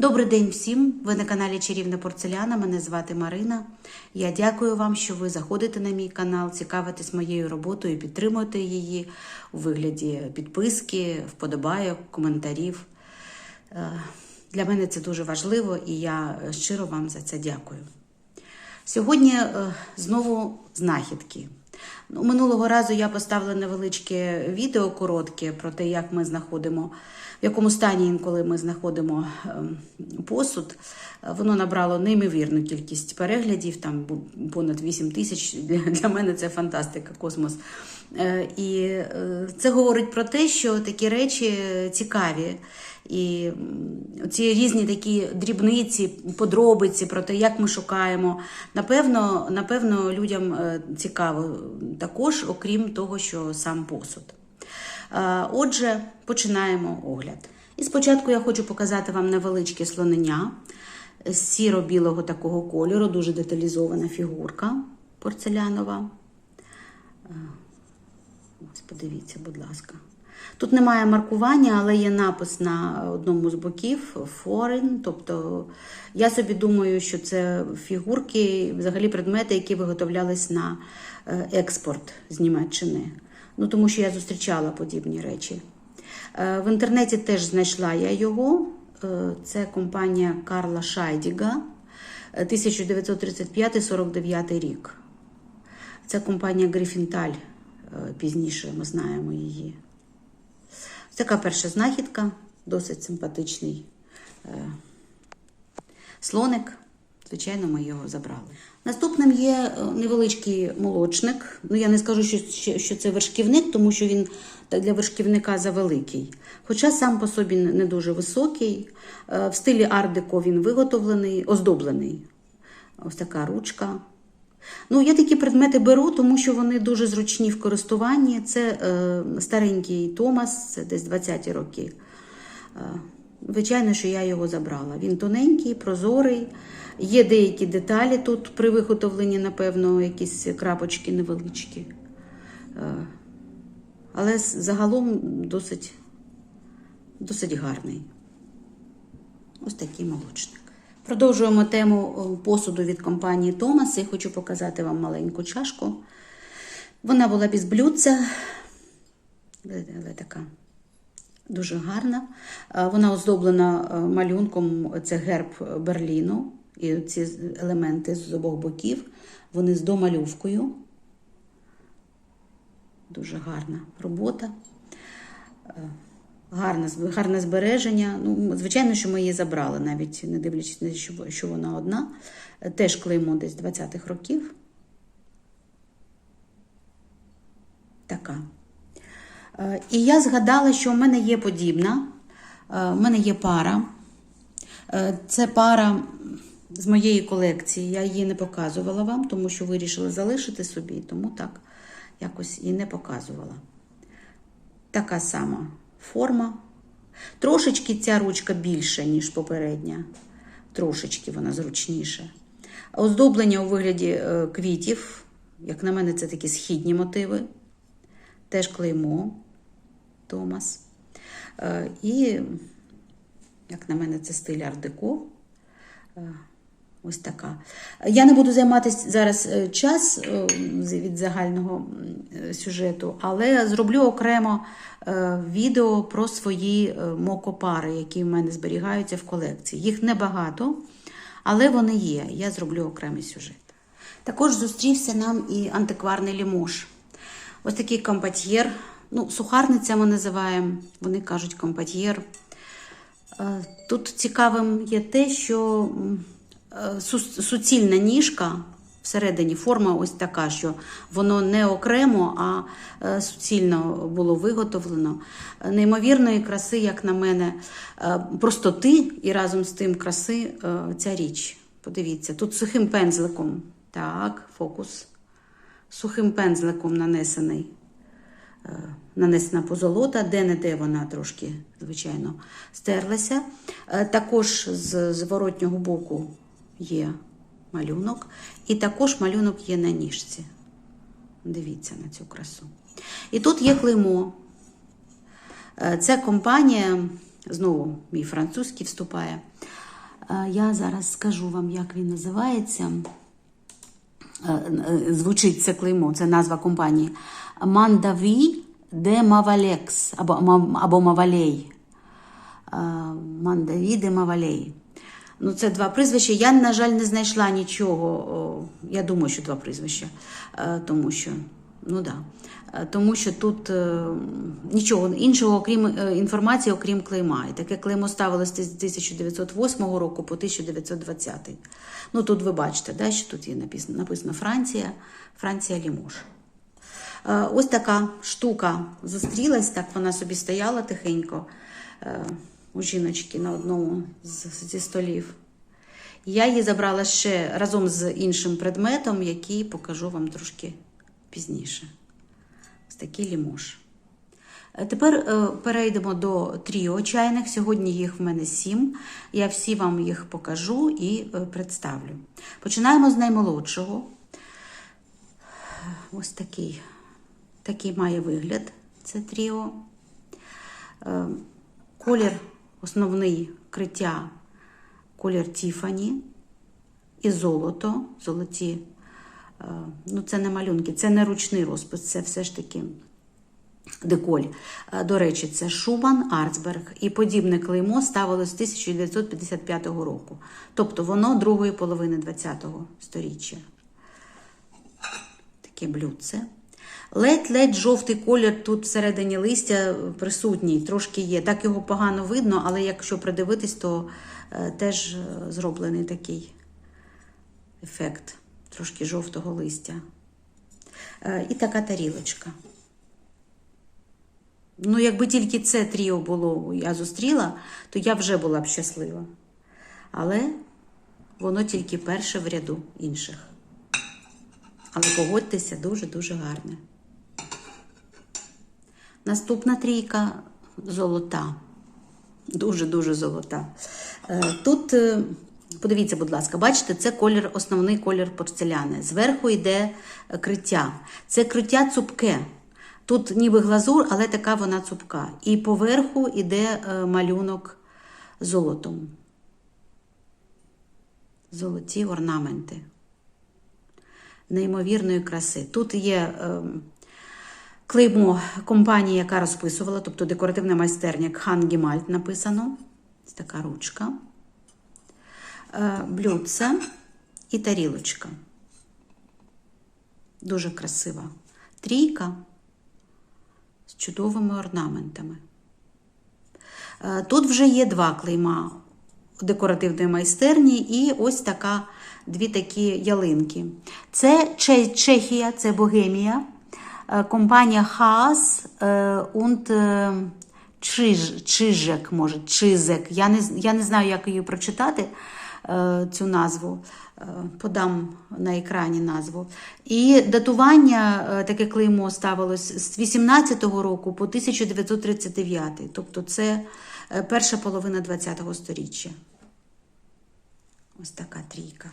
Добрий день всім! Ви на каналі Чарівна Порцеляна. Мене звати Марина. Я дякую вам, що ви заходите на мій канал, цікавитесь моєю роботою, підтримуєте її у вигляді підписки, вподобайок, коментарів. Е, Для мене це дуже важливо і я щиро вам за це дякую. Сьогодні е, знову знахідки. Ну, Минулого разу я поставила невеличке відео коротке про те, як ми знаходимо, в якому стані інколи ми знаходимо ем, посуд. Е, Воно набрало неймовірну кількість переглядів, там понад 8 тисяч. Для, мене це фантастика, космос. Е, І е, це говорить про те, що такі речі цікаві. І ці різні такі дрібниці, подробиці про те, як ми шукаємо. Напевно, напевно, людям цікаво також, окрім того, що сам посуд. Е, Отже, починаємо огляд. І спочатку я хочу показати вам невеличке слонення сіро-білого такого кольору, дуже деталізована фігурка порцелянова. Е, Ось подивіться, будь ласка. Тут немає маркування, але є напис на одному з боків foreign. Тобто я собі думаю, що це фігурки, взагалі предмети, які виготовлялись на е, експорт з Німеччини. Ну, тому що я зустрічала подібні речі. Е, В інтернеті теж знайшла я його. Е, Це компанія Карла Шайдіга, е, 1935-49 рік. Це компанія Грифінталь. е, Пізніше ми знаємо її. Така перша знахідка, досить симпатичний е, слоник. Звичайно, ми його забрали. Наступним є е, невеличкий молочник. Ну, я не скажу, що, що- це вершківник, тому що він для вершківника завеликий. Хоча сам по собі не не дуже високий. Е, В стилі ар-деко він виготовлений, оздоблений. Ось така ручка. Ну, я такі предмети беру, тому що вони дуже зручні в користуванні. Це е, старенький Томас, це десь 20-ті роки. Е, звичайно, що я його забрала. Він тоненький, прозорий. Є деякі деталі тут при виготовленні, напевно, якісь крапочки невеличкі. Е, але загалом досить, досить гарний. Ось такий молочник. Продовжуємо тему е, посуду від компанії Томас. Я хочу показати вам маленьку чашку. Вона була без блюдця, але така дуже гарна. Е, Вона оздоблена малюнком, це герб Берліну. І ці елементи з обох боків, вони з домальовкою. Дуже гарна робота. Гарне, гарне збереження. Ну, звичайно, що ми її забрали, навіть не дивлячись на що, вона одна. Е, Теж клеймо десь 20-х років. Така. Е, І я згадала, що в мене є подібна. Е, В мене є пара. Е, Це пара з моєї колекції. Я її не показувала вам, тому що вирішила залишити собі, тому так якось і не показувала. Така сама форма. Трошечки ця ручка більша, ніж попередня. Трошечки вона зручніша. Оздоблення у вигляді е, квітів. Як на мене, це такі східні мотиви. Теж клеймо Томас. Е, І, як на мене, це стиль ар-деко. Е, Ось така. Я не буду займатися зараз е, час е, від загального сюжету, але зроблю окремо е, відео про свої е, мокопари, які в мене зберігаються в колекції. Їх небагато, але вони є. Я зроблю окремий сюжет. Також зустрівся нам і антикварний лімош. Ось такий компатьєр. Ну, сухарниця ми називаємо, вони кажуть компатьєр. Е, Тут цікавим є те, що е, суцільна ніжка всередині форма ось така, що воно не окремо, а е, суцільно було виготовлено. Неймовірної краси, як на мене, е, простоти і разом з тим краси е, ця річ. Подивіться, тут сухим пензликом. Так, фокус. Сухим пензликом нанесений нанесена позолота, де-не-де вона трошки, звичайно, стерлася. Також з зворотнього боку є малюнок, і також малюнок є на ніжці. Дивіться на цю красу. І тут є клеймо. Е, Це компанія, знову мій французький вступає. Е, Я зараз скажу вам, як він називається. Е, Звучить це клеймо, це назва компанії. Мандаві де Мавалекс або, Ма- Мавалей. Мандаві де Мавалей. Ну, це два прізвища. Я, на жаль, не знайшла нічого. Я думаю, що два прізвища. Е, Тому що, ну да. Е, Тому що тут е, нічого іншого, окрім інформації, окрім клейма. І таке клеймо ставилось з 1908 року по 1920. Ну тут ви бачите, да, що тут є написано, написано Франція, Франція Лімош. Ось така штука зустрілась, так вона собі стояла тихенько у жіночки на одному з- зі столів. Я її забрала ще разом з іншим предметом, який покажу вам трошки пізніше. Ось такий лімош. Е, Тепер е, перейдемо до тріо чайних. Сьогодні їх в мене сім. Я всі вам їх покажу і е, представлю. Починаємо з наймолодшого. Ось такий, такий має вигляд. Це тріо. Колір основний криття колір Тіфані і золото. Золоті, е, ну це не малюнки, це не ручний розпис, це все ж таки деколь. Е, До речі, це Шуман, Арцберг і подібне клеймо ставилось з 1955 року. Тобто воно другої половини ХХ століття. Таке блюдце. Ледь-ледь жовтий колір тут всередині листя присутній, трошки є. Так його погано видно, але якщо придивитись, то е, теж е, зроблений такий ефект трошки жовтого листя. Е, і така тарілочка. Ну, якби тільки це тріо було, я зустріла, то я вже була б щаслива. Але воно тільки перше в ряду інших. Але погодьтеся, дуже-дуже гарне. Наступна трійка золота. Дуже-дуже золота. Е, Тут, е, подивіться, будь ласка, бачите, це колір, основний колір порцеляни. Зверху йде криття. Це криття цупке. Тут ніби глазур, але така вона цупка. І поверху йде е, малюнок золотом. Золоті орнаменти неймовірної краси. Тут є ем, клеймо компанії, яка розписувала, тобто декоративна майстерня Кхан Гімальт написано. Ось така ручка, е, блюдце і тарілочка. Дуже красива. Трійка з чудовими орнаментами. Е, Тут вже є два клейма декоративної майстерні і ось така дві такі ялинки. Це Чехія, це Богемія, компанія Haas е, und е, Чиж, Чижек, може, Чизек. Я не, я не знаю, як її прочитати, е, цю назву. Е, Подам на екрані назву. І датування е, таке клеймо ставилось з 18-го року по 1939. Тобто це е, перша половина 20-го сторіччя. Ось така трійка.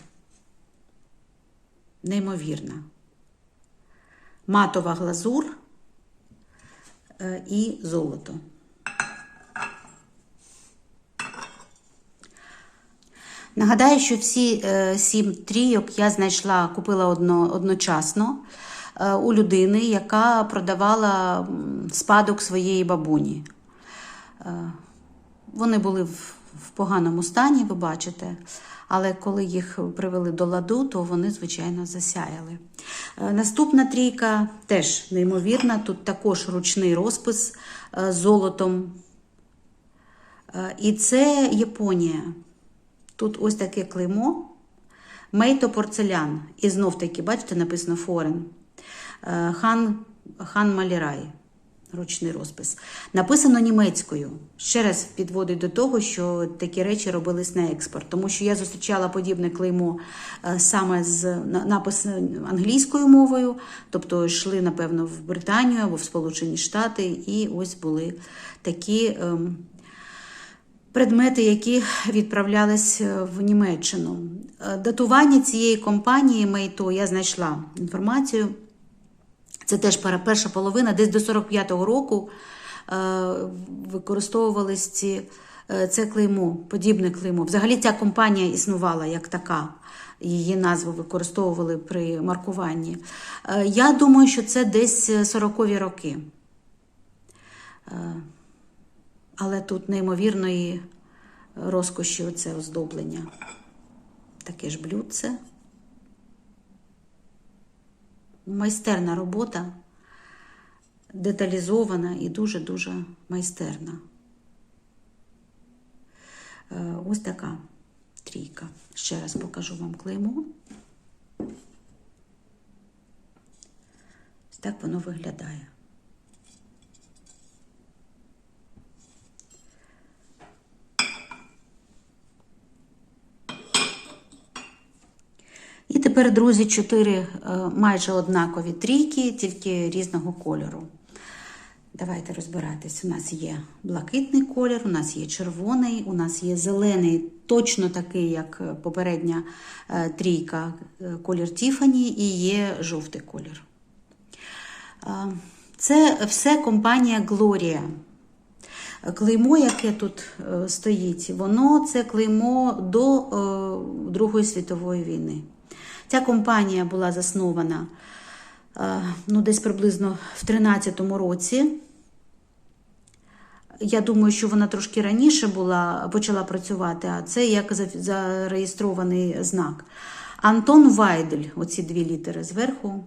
Неймовірна. Матова глазур е, і золото. Нагадаю, що всі е, сім трійок я знайшла, купила одно, одночасно е, у людини, яка продавала спадок своєї бабуні. Вони були в, в поганому стані, ви бачите. Але коли їх привели до ладу, то вони, звичайно, засяяли. Е, Наступна трійка теж неймовірна. Тут також ручний розпис е, з золотом. Е, І це Японія. Тут ось таке клеймо. Мейто порцелян. І знов таки, бачите, написано форен. Е, Хан, хан Малірай. Ручний розпис. Написано німецькою. Ще раз підводить до того, що такі речі робились на експорт. Тому що я зустрічала подібне клеймо е, саме з напис англійською мовою, тобто йшли, напевно, в Британію або в Сполучені Штати, і ось були такі. ем, предмети, які відправлялись е, в Німеччину. Е, Датування цієї компанії Мейто я знайшла інформацію. Це теж перша половина, десь до 45-го року е, використовувались ці Е, Це клеймо, подібне клеймо. Взагалі ця компанія існувала як така. Її назву використовували при маркуванні. Е, Я думаю, що це десь 40-ві роки. Але тут неймовірної розкоші оце оздоблення. Таке ж блюдце. Майстерна робота, деталізована і дуже-дуже майстерна. Е, Ось така трійка. Ще раз покажу вам клеймо. Ось так воно виглядає. І тепер, друзі, чотири е, майже однакові трійки, тільки різного кольору. Давайте розбиратись. У нас є блакитний колір, у нас є червоний, у нас є зелений, точно такий, як е, попередня е, трійка, колір Тіфані, і є жовтий колір. Це все компанія Глорія. Клеймо, яке тут стоїть, воно це клеймо до Другої світової війни. Ця компанія була заснована е, ну, десь приблизно в 13-му році. Я думаю, що вона трошки раніше була, почала працювати, а це як зареєстрований знак. Антон Вайдель, оці дві літери зверху,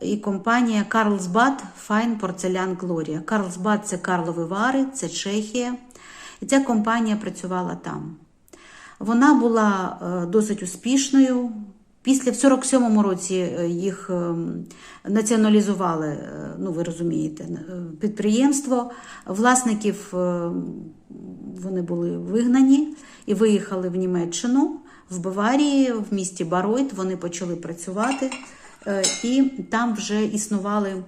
і компанія Carlsbad Fine Porcelain Gloria. Carlsbad – це Карлові Вари, це Чехія. І ця компанія працювала там. Вона була е, досить успішною. Після в 47-му році е, їх ем, націоналізували, е, ну ви розумієте, е, підприємство. Власників е, вони були вигнані і виїхали в Німеччину, в Баварії, в місті Баройт. Вони почали працювати, і там вже існували.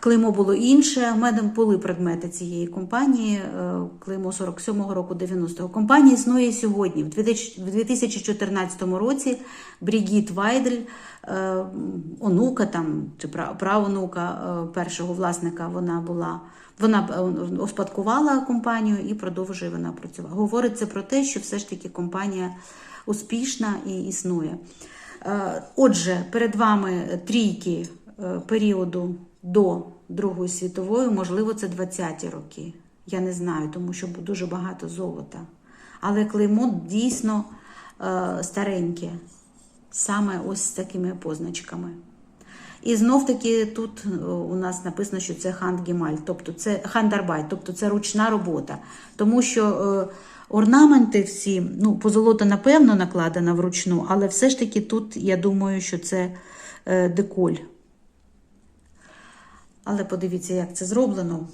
Клеймо було інше. У мене були предмети цієї компанії. е, Клеймо 47-го року, 90-го. Компанія існує сьогодні. В 2014 році Брігіт Вайдель, е, онука там, чи пра- правонука е, першого власника, вона була. Вона успадкувала компанію і продовжує вона працювати. Говориться про те, що все ж таки компанія успішна і існує. Отже, перед вами трійки періоду до Другої світової, можливо, це 20-ті роки. Я не знаю, тому що дуже багато золота. Але клеймо дійсно е, стареньке, саме ось з такими позначками. І знов таки тут е, у нас написано, що це хандгемаль, тобто це хандарбайт, тобто це ручна робота. Тому що е, орнаменти всі, ну, позолота, напевно, накладена вручну, але все ж таки тут я думаю, що це е, деколь. Але подивіться, як це зроблено.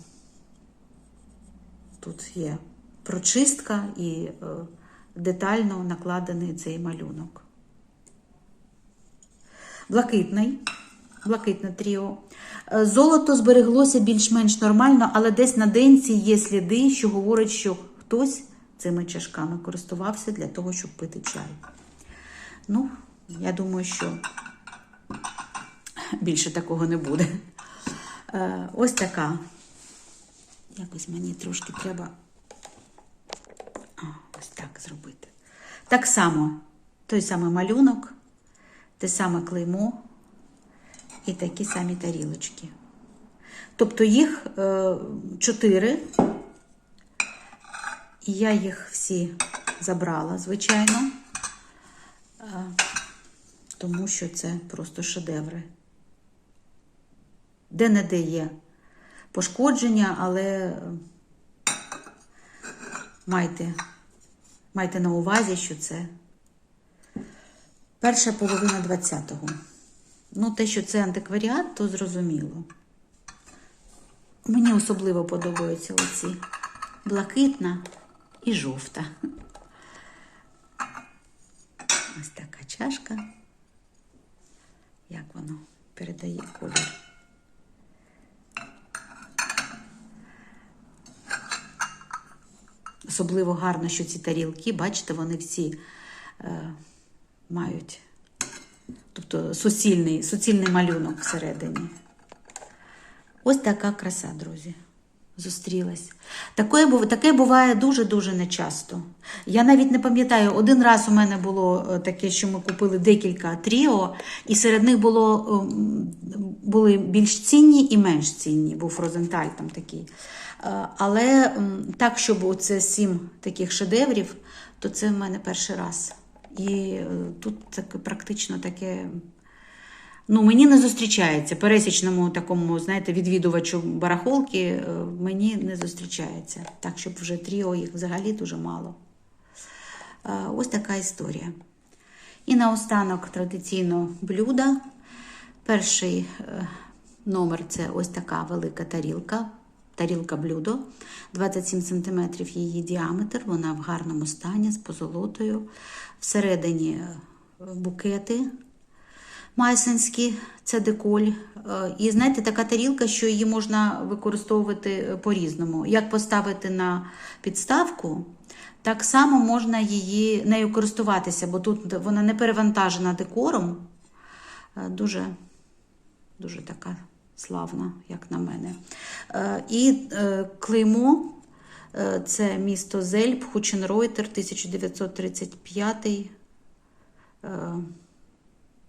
Тут є прочистка і е, детально накладений цей малюнок. Блакитний, блакитне тріо. Е, Золото збереглося більш-менш нормально, але десь на денці є сліди, що говорять, що хтось цими чашками користувався для того, щоб пити чай. Ну, я думаю, що більше такого не буде. Е, Ось така. Якось мені трошки треба а, ось так зробити. Так само той самий малюнок, те саме клеймо і такі самі тарілочки. Тобто їх е, чотири, і я їх всі забрала, звичайно, е, тому що це просто шедеври. Де-не-де є пошкодження, але майте, майте на увазі, що це перша половина 20-го. Ну, те, що це антикваріат, то зрозуміло. Мені особливо подобаються оці блакитна і жовта. Ось така чашка. Як воно передає колір. Особливо гарно, що ці тарілки, бачите, вони всі е, мають тобто суцільний, суцільний малюнок всередині. Ось така краса, друзі. Зустрілась. Таке, таке буває дуже-дуже нечасто. Я навіть не пам'ятаю, один раз у мене було е, таке, що ми купили декілька тріо, і серед них було, ем, були більш цінні і менш цінні. Був Розенталь там такий. Е, Але так, щоб це сім таких шедеврів, то це в мене перший раз. І е, тут таке, практично таке. Ну, мені не зустрічається. Пересічному такому, знаєте, відвідувачу барахолки е, мені не зустрічається. Так, щоб вже тріо їх взагалі дуже мало. Е, Ось така історія. І наостанок традиційно блюда. Перший е, номер це ось така велика тарілка. Тарілка блюдо, 27 см її діаметр, вона в гарному стані з позолотою. Всередині букети майсенські, це деколь. Е, І знаєте, така тарілка, що її можна використовувати е, по-різному. Як поставити на підставку, так само можна її нею користуватися, бо тут вона не перевантажена декором. Е, Дуже, дуже така славна, як на мене. І клеймо. Це місто Зельб, Хученройтер, 1935 е,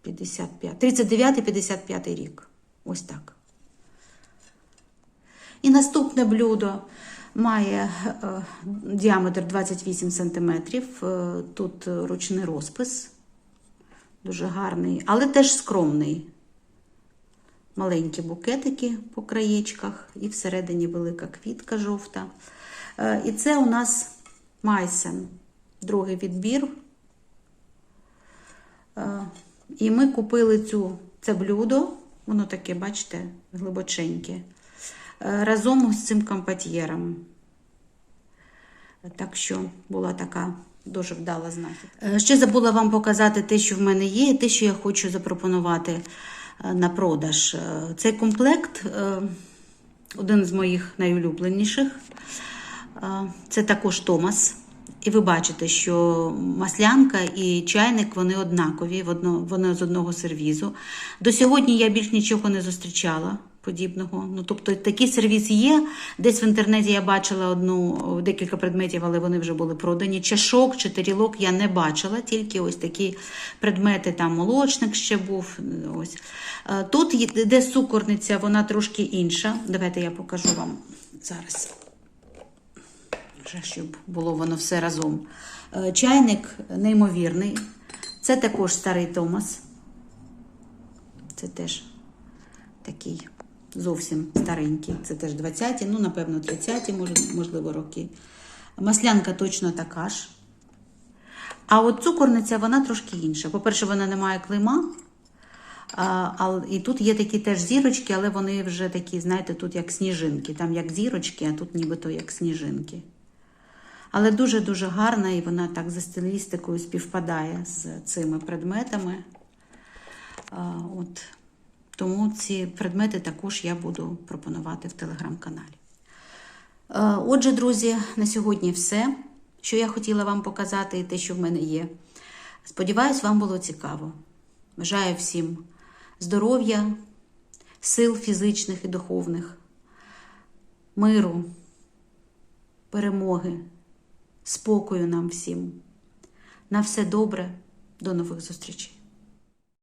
55, 39-55 рік. Ось так. І наступне блюдо має е, діаметр 28 см. Е, тут ручний розпис, дуже гарний, але теж скромний. Маленькі букетики по краєчках, і всередині велика квітка жовта. Е, І це у нас майсен, другий відбір. І ми купили цю, це блюдо, воно таке, бачите, глибоченьке, е, разом з цим компатьєром. Так що була така дуже вдала знахідка. Е, Ще забула вам показати те, що в мене є, і те, що я хочу запропонувати е, на продаж. Цей комплект один з моїх найулюбленіших. Це також Томас. І ви бачите, що маслянка і чайник вони однакові, вони з одного сервізу. До сьогодні я більш нічого не зустрічала подібного. Ну, тобто такий сервіз є. Десь в інтернеті я бачила одну декілька предметів, але вони вже були продані. Чашок чи тарілок я не бачила, тільки ось такі предмети, там молочник ще був. Ось. Е, Тут де сукорниця, вона трошки інша. Давайте я покажу вам зараз. Вже щоб було воно все разом. Е, Чайник неймовірний. Це також старий Томас. Це теж такий зовсім старенький. Це теж 20-ті, ну, напевно, 30-ті, можливо, роки. Маслянка точно така ж. А от цукорниця, вона трошки інша. По-перше, вона не має клейма. А, і тут є такі теж зірочки, але вони вже такі, знаєте, тут як сніжинки. Там як зірочки, а тут нібито як сніжинки. Але дуже-дуже гарна, і вона так за стилістикою співпадає з цими предметами. От. Тому ці предмети також я буду пропонувати в телеграм-каналі. Отже, друзі, на сьогодні все, що я хотіла вам показати, і те, що в мене є. Сподіваюсь, вам було цікаво. Бажаю всім здоров'я, сил фізичних і духовних, миру, перемоги, спокою нам всім. На все добре, до нових зустрічей.